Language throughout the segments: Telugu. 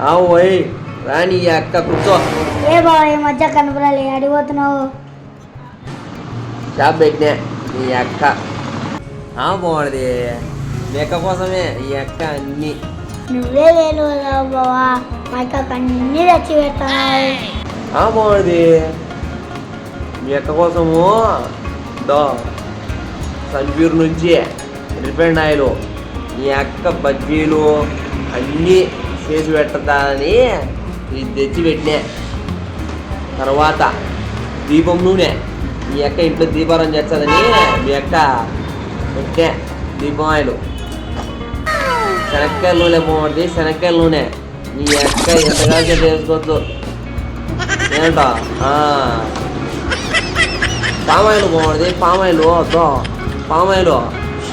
రావోయ్ రాని ఈ అక్క కూర్చో. ఏ బావ ఈ మధ్య కనపడాలి అడిగిపోతున్నావు. షాప్ పెట్టినా ఈ అక్క. ఆ బాగుంది మీ అక్క కోసమే ఈ అక్క అన్ని. నువ్వే లేను బావా మా అక్క అన్ని తెచ్చి పెడుతున్నావు ఆ బాగుంది మీ అక్క కోసము దో సన్ప్యూర్ నుంచి రిఫైండ్ ఆయిల్ మీ అక్క బజ్జీలు అన్నీ. చేసి పెట్టదాని ఇది తెచ్చి పెట్టినా. తర్వాత దీపం నూనె. మీ అక్క ఇంట్లో దీపారం చేస్తుందని మీ అక్క పెట్టా దీపం ఆయిల్. శనక్కాయ నూనె బాగుంటుంది శనక్కాయ నూనె. మీ అక్క ఎంతగా చేసుకోవచ్చు ఏంటో పామాయిల్ బాగుంటుంది పామాయిల్ వద్దు. పామాయిల్.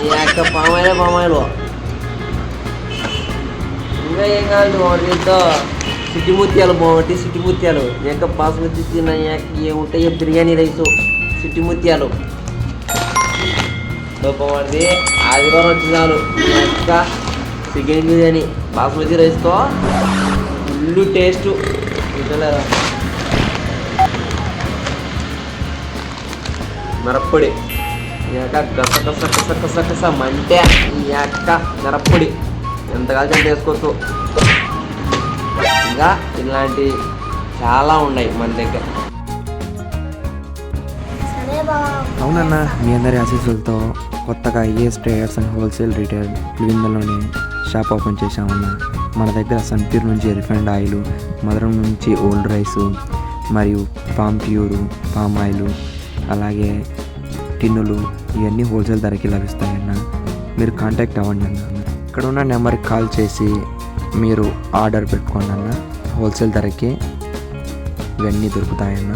ఈ అక్క పామాయిలే పామాయిల్. ఇంకా ఏం కావాలి బాగుంటుంది ఇద్దో ముత్యాలు బాగుంటాయి సిటీ ముత్యాలు ఏక బాస్మతి తిన్న ఏముంటాయో బిర్యానీ రైసు? సిటీ ముత్యాలు ఇదో బాగుంటుంది ఆదివారం వచ్చి చాలు. యొక్క చికెన్ బిర్యానీ బాస్మతి రైస్తో ఫుల్ టేస్ట్. ఇంటలేదా మిరప్పొడి. ఈ యొక్క గస గస గస గస గస మంటే ఈ యొక్క మిరప్పొడి. ఎంత కాల్చి అంత వేసుకోవచ్చు? ఇంకా ఇలాంటి చాలా ఉన్నాయి మన దగ్గర. అవునన్న మీ అందరి ఆశీస్సులతో కొత్తగా IAS traders and wholesale retail పులివెందులోని shop open చేశామన్న. మన దగ్గర సన్ప్యూర్ నుంచి రిఫైండ్ ఆయిల్ మధురం నుంచి ఓల్డ్ రైసు మరియు పామ్ ప్యూరు పామ్ ఆయిల్ అలాగే టిన్నులు ఇవన్నీ హోల్సేల్ ధరకి లభిస్తాయన్న. మీరు కాంటాక్ట్ అవ్వండి అన్న. ఇక్కడ ఉన్న నెంబర్కి కాల్ చేసి మీరు ఆర్డర్ పెట్టుకోండి అన్న. హోల్సేల్ ధరకి ఇవన్నీ దొరుకుతాయన్న.